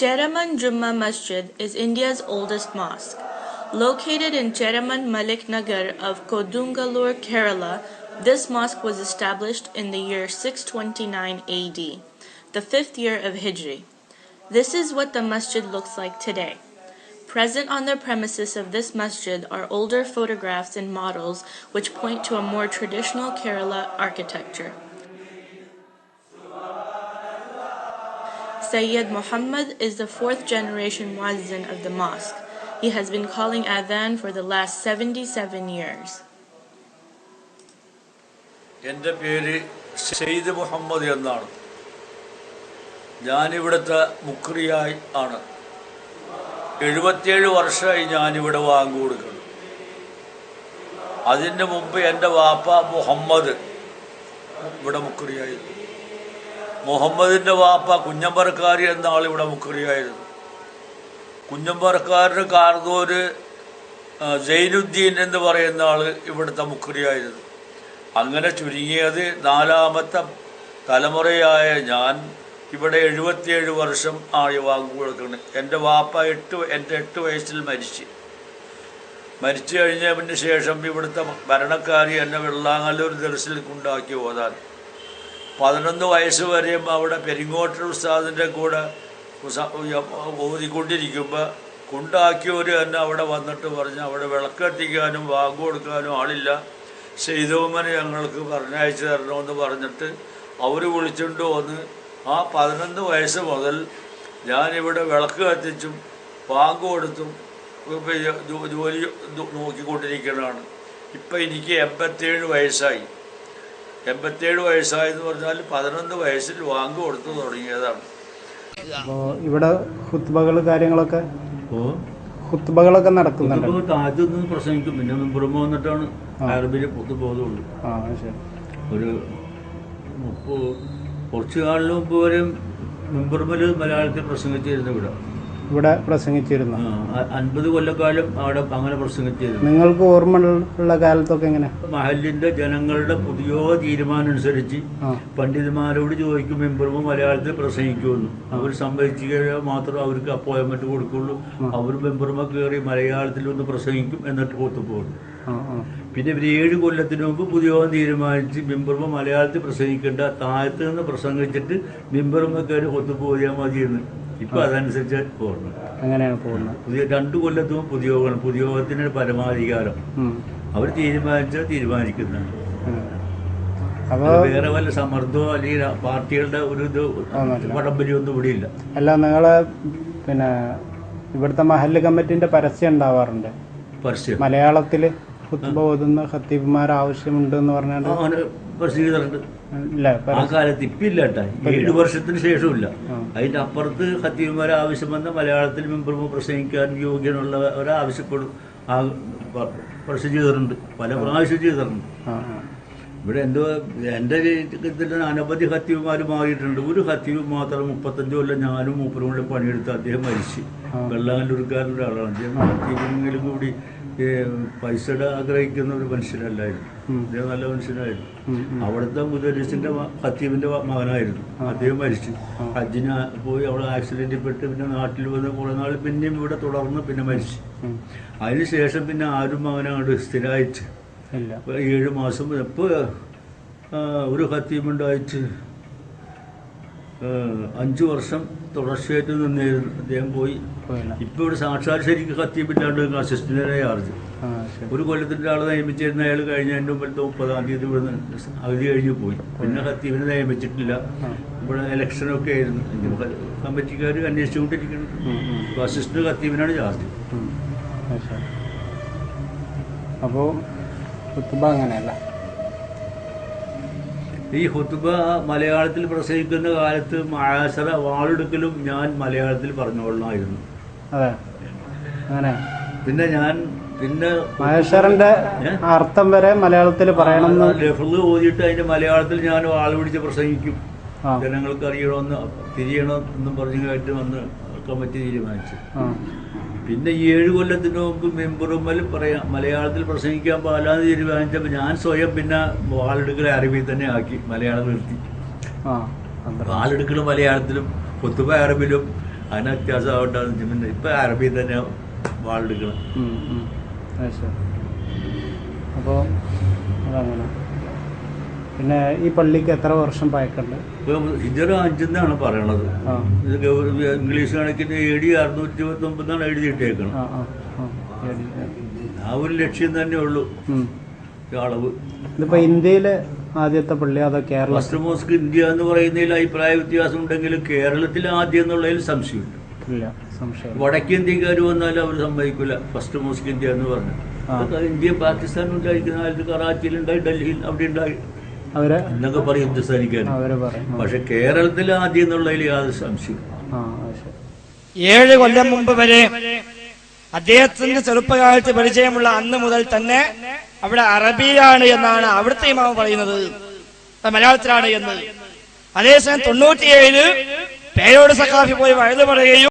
Cheraman Jumma Masjid is India's oldest mosque. Located in Cheraman Malik Nagar of Kodungalur, Kerala, this mosque was established in the year 629 AD, the fifth year of Hijri. This is what the masjid looks like today. Present on the premises of this masjid are older photographs and models which point to a more traditional Kerala architecture. Sayyid Muhammad is the fourth generation muazzin of the mosque. He has been calling adhan for the last 77 years. എന്റെ പേര് സെയ്ദ് മുഹമ്മദ് എന്നാണ് ഞാനിവിടുത്തെ മുക്രിയായി ആണ് എഴുപത്തിയേഴ് വർഷമായി ഞാനിവിടെ വാങ്ങി കൊടുക്കുന്നു അതിന് മുമ്പ് എന്റെ വാപ്പ മുഹമ്മദ് ഇവിടെ മുക്രിയായിരുന്നു മുഹമ്മദിന്റെ വാപ്പ കുഞ്ഞമ്പറക്കാരി എന്ന ഇവിടെ മുക്രിയായിരുന്നു കുഞ്ഞമ്പറക്കാരുടെ കാർന്നൂര് ആ, എന്ന് പറയുന്ന ആൾ ഇവിടുത്തെ മുക്കറിയായിരുന്നു അങ്ങനെ ചുരുങ്ങിയത് നാലാമത്തെ തലമുറയായ ഞാൻ ഇവിടെ എഴുപത്തിയേഴ് വർഷം ആയി വാങ്ങു കൊടുക്കുന്നത് എന്റെ വാപ്പ എട്ട് എന്റെ എട്ട് വയസ്സിൽ മരിച്ചു. മരിച്ചു കഴിഞ്ഞതിന് ശേഷം ഇവിടുത്തെ ഭരണക്കാരി എന്നെ വെള്ളാങ്ങല്ലൂർ ദർശിൽ കൊണ്ടാക്കി ഓതാൻ. പതിനൊന്ന് വയസ്സ് വരെയും അവിടെ പെരിങ്ങോട്ടൻ ഉസ്താദിന്റെ കൂടെ ഓതിക്കൊണ്ടിരിക്കുമ്പോൾ കുണ്ടാക്കിയവർ തന്നെ അവിടെ വന്നിട്ട് പറഞ്ഞ് അവിടെ വിളക്കെത്തിക്കാനും വാങ്ങു കൊടുക്കാനും ആളില്ല. ചെയ്തോമനെ ഞങ്ങൾക്ക് പറഞ്ഞയച്ചു തരണമെന്ന് പറഞ്ഞിട്ട് അവർ വിളിച്ചുകൊണ്ട് വന്ന് ആ പതിനൊന്ന് വയസ്സ് മുതൽ ഞാനിവിടെ വിളക്ക് കത്തിച്ചും പാങ്ക് കൊടുത്തും ജോലി നോക്കിക്കൊണ്ടിരിക്കുന്നതാണ് ഇപ്പം എനിക്ക് എൺപത്തേഴ് വയസ്സായി. എൺപത്തേഴ് വയസ്സായെന്ന് പറഞ്ഞാൽ പതിനൊന്ന് വയസ്സിൽ വാങ്ക് കൊടുത്തു തുടങ്ങിയതാണ്. അപ്പോൾ ഇവിടെ ഹുത്ബകൾ കാര്യങ്ങളൊക്കെ ഹുത്ബകളൊക്കെ നടക്കുന്നുണ്ട് കുത്തുബ ആദ്യം ഒന്ന് പ്രസംഗിക്കും. പിന്നെ പുറമെ വന്നിട്ടാണ് അറബിയിൽ പുത്തു ആ ശരി. ഒരു മുപ്പത് കുറച്ചു കാലിന് മുമ്പ് വരെ മെമ്പർമൽ മലയാളത്തിൽ പ്രസംഗിച്ചിരുന്നു ഇവിടെ. ഇവിടെ പ്രസംഗിച്ചിരുന്നു. അൻപത് കൊല്ലക്കാലം അവിടെ അങ്ങനെ പ്രസംഗിച്ചിരുന്നു. നിങ്ങൾക്ക് ഓർമ്മ ഉള്ള കാലത്തൊക്കെ എങ്ങനെ? മഹലിന്റെ ജനങ്ങളുടെ പുതിയ തീരുമാനം അനുസരിച്ച് പണ്ഡിതന്മാരോട് ചോദിക്കും മെമ്പറും മലയാളത്തിൽ പ്രസംഗിക്കുമെന്ന്. അവർ കഴിഞ്ഞാൽ മാത്രം അവർക്ക് അപ്പോയിൻമെന്റ് കൊടുക്കുള്ളൂ. അവർ മെമ്പർമ കയറി മലയാളത്തിൽ ഒന്ന് പ്രസംഗിക്കും എന്നിട്ട് ഒത്തുപോകും. പിന്നെ ഇവർ ഏഴ് കൊല്ലത്തിന് മുമ്പ് പുതിയ തീരുമാനിച്ച് മെമ്പർമ മലയാളത്തിൽ പ്രസംഗിക്കേണ്ട താഴത്ത് നിന്ന് പ്രസംഗിച്ചിട്ട് മെമ്പർമ കയറി ഒത്തുപോയാൽ മതിയെന്ന്. ഇപ്പൊ അതനുസരിച്ച് പോകണം അങ്ങനെയാണ് പോകുന്നത്. പുതിയ രണ്ടു കൊല്ലത്തും പുതിയ പുതിയ യോഗത്തിന് പരമാധികാരം. അവർ തീരുമാനിച്ചാൽ തീരുമാനിക്കുന്നതാണ് അപ്പോൾ വേറെ വല്ല സമ്മർദ്ദമോ അല്ലെങ്കിൽ പാർട്ടികളുടെ ഒരു ഇത് പടംപരിയൊന്നും ഇവിടെ ഇല്ല അല്ല നിങ്ങളെ പിന്നെ ഇവിടുത്തെ മഹല്ല് കമ്മിറ്റിന്റെ പരസ്യം ഉണ്ടാവാറുണ്ട്. പരസ്യം. മലയാളത്തിൽ ഹുത്ബ ഓതുന്ന ഖത്തീബുമാർ ആവശ്യമുണ്ട് എന്ന് പറഞ്ഞാൽ ഇല്ല ആ കാലത്ത് ഇപ്പം ഇല്ല കേട്ടാ. ഏഴ് വർഷത്തിന് ശേഷമില്ല അതിന്റെ അപ്പുറത്ത് ഖത്തീബുമാരെ ആവശ്യം വന്ന മലയാളത്തിൽ മെമ്പർമ പ്രസംഗിക്കാൻ യോഗ്യനുള്ള ഒരാവശ്യപ്പെടും ആ പ- ചെയ്തിട്ടുണ്ട്. പല പ്രാവശ്യം ചെയ്തിട്ടുണ്ട്. ഇവിടെ എന്തോ എന്റെ ഇതിൽ അനവധി ഹത്തീവുമാർ മാറിയിട്ടുണ്ട്. ഒരു ഹത്തീവ് മാത്രം മുപ്പത്തഞ്ച് കൊല്ലം ഞാനും മൂപ്പരും കൂടെ പണിയെടുത്ത് അദ്ദേഹം മരിച്ചു. വെള്ളാങ്കല്ലൂർക്കാരന്റെ ഒരാളാണ്. അദ്ദേഹം ഹത്തീവെങ്കിലും കൂടി ഏ, പൈസയുടെ ആഗ്രഹിക്കുന്ന ഒരു മനുഷ്യനല്ലായിരുന്നു. അദ്ദേഹം നല്ല മനുഷ്യനായിരുന്നു. അവിടുത്തെ മുദരീസിന്റെ ഹത്തീബിന്റെ മകനായിരുന്നു. അദ്ദേഹം മരിച്ചു. ഹജ്ജിന് പോയി അവിടെ ആക്സിഡന്റിൽ പെട്ട് പിന്നെ നാട്ടിൽ വന്ന് കുറേ നാൾ പിന്നെയും ഇവിടെ തുടർന്ന് പിന്നെ മരിച്ചു. അതിനുശേഷം പിന്നെ ആരും അവനങ്ങോട്ട് സ്ഥിരമായിട്ട് ഏഴ് മാസം എപ്പോൾ ഒരു ഹത്തീമുണ്ടായിട്ട് അഞ്ചു വർഷം തുടർച്ചയായിട്ട് നിന്നിരുന്നു അദ്ദേഹം പോയി. ഇപ്പൊ ഇവിടെ സാക്ഷാൽ ശരിക്കും ഹത്തീമില്ലാണ്ട് അസിസ്റ്റന്റിനെ ചാർജ്. ഒരു കൊല്ലത്തിന്റെ ആൾ നിയമിച്ചിരുന്ന അയാൾ കഴിഞ്ഞ എന്റെ മുമ്പിലത്തെ മുപ്പതാം തീയതി ഇവിടെ അവധി കഴിഞ്ഞു പോയി. പിന്നെ ഹത്തീമിനെ നിയമിച്ചിട്ടില്ല. ഇവിടെ ഇലക്ഷനൊക്കെ ആയിരുന്നു. കമ്മിറ്റിക്കാർ അന്വേഷിച്ചുകൊണ്ടിരിക്കുന്നു അസിസ്റ്റന്റ് ഹത്തീമിനാണ് ചാർജ്. അപ്പോ അപ്പോൾ അങ്ങനെയല്ല. ഈ ഹുത്തുബ മലയാളത്തിൽ പ്രസംഗിക്കുന്ന കാലത്ത് മായാസറ വാളെടുക്കലും ഞാൻ മലയാളത്തിൽ പറഞ്ഞുകൊള്ളായിരുന്നു അങ്ങനെ. പിന്നെ ഞാൻ പിന്നെ മഹേശ്വരന്റെ അർത്ഥം വരെ മലയാളത്തിൽ പറയണം ലഫ്ള് ഓതിയിട്ട് അതിന്റെ മലയാളത്തിൽ ഞാൻ വാൾ പിടിച്ച് പ്രസംഗിക്കും. ജനങ്ങൾക്ക് അറിയണമെന്ന് തിരിയണം എന്നും പറഞ്ഞു കേട്ട് വന്ന് കമ്മിറ്റി തീരുമാനിച്ചു. പിന്നെ ഈ ഏഴ് കൊല്ലത്തിന് മുമ്പ് മെമ്പറുമ്മൽ പറയാം മലയാളത്തിൽ പ്രസംഗിക്കാൻ പാലാന്ന് തീരുമാനിച്ചപ്പോൾ ഞാൻ സ്വയം പിന്നെ വാളെടുക്കലെ അറബി തന്നെ ആക്കി മലയാളം നിർത്തി. വാളെടുക്കൽ മലയാളത്തിലും കൊത്തുബ അറബിലും അതിന് വ്യത്യാസം ആവണ്ടെന്ന് പിന്നെ ഇപ്പം അറബി തന്നെ വാളെടുക്കണം. അപ്പോൾ അതങ്ങനെ. പിന്നെ ഈ പള്ളിക്ക് എത്ര വർഷം പഴക്കമുണ്ട്? ഹിജറ അഞ്ചെന്നാണ് പറയണത്. ഇത് ഇംഗ്ലീഷ് കണക്കിന് എ ഡി അറുന്നൂറ്റി ഇരുപത്തി ഒമ്പതാണ് എഴുതിയിട്ടേക്കണം ആ. ഒരു ലക്ഷ്യം തന്നെ ഉള്ളൂ. അളവ്. ഇതിപ്പോ ഇന്ത്യയിലെ ആദ്യത്തെ പള്ളി അതോ കേരള? ഫസ്റ്റ് മോസ്ക് ഇന്ത്യ എന്ന് പറയുന്നതിൽ അഭിപ്രായ വ്യത്യാസം ഉണ്ടെങ്കിലും കേരളത്തിൽ ആദ്യം എന്നുള്ളതിൽ സംശയമുണ്ട് വടക്കേന്ത്യക്കാർ വന്നാലും അവർ സമ്മതിക്കില്ല ഫസ്റ്റ് മോസ്ക് ഇന്ത്യ എന്ന് പറഞ്ഞു ഇന്ത്യ പാകിസ്ഥാൻ ഉണ്ടായിരിക്കുന്ന കാലത്ത് കറാച്ചിയിൽ ഉണ്ടായി ഡൽഹിയിൽ അവിടെ ഉണ്ടായി. അവരെ എന്നൊക്കെ പറയും ഹിന്ദുസ്ഥാനിക്കാൻ അവരെ പറയും. പക്ഷെ കേരളത്തിൽ ആദ്യം എന്നുള്ളതിൽ യാതൊരു സംശയം ആ ശരി. ഏഴ് കൊല്ലം മുമ്പ് വരെ അദ്ദേഹത്തിന്റെ ചെറുപ്പകാലത്ത് പരിചയമുള്ള അന്ന് മുതൽ തന്നെ അവിടെ അറബിയാണ് എന്നാണ് അവിടുത്തെ മാവ് പറയുന്നത്. മലയാളത്തിലാണ് എന്ന്. അതേസമയം തൊണ്ണൂറ്റിയേഴിൽ പേരോട് സഖാഫി പോയി വഴുതു പറയുകയും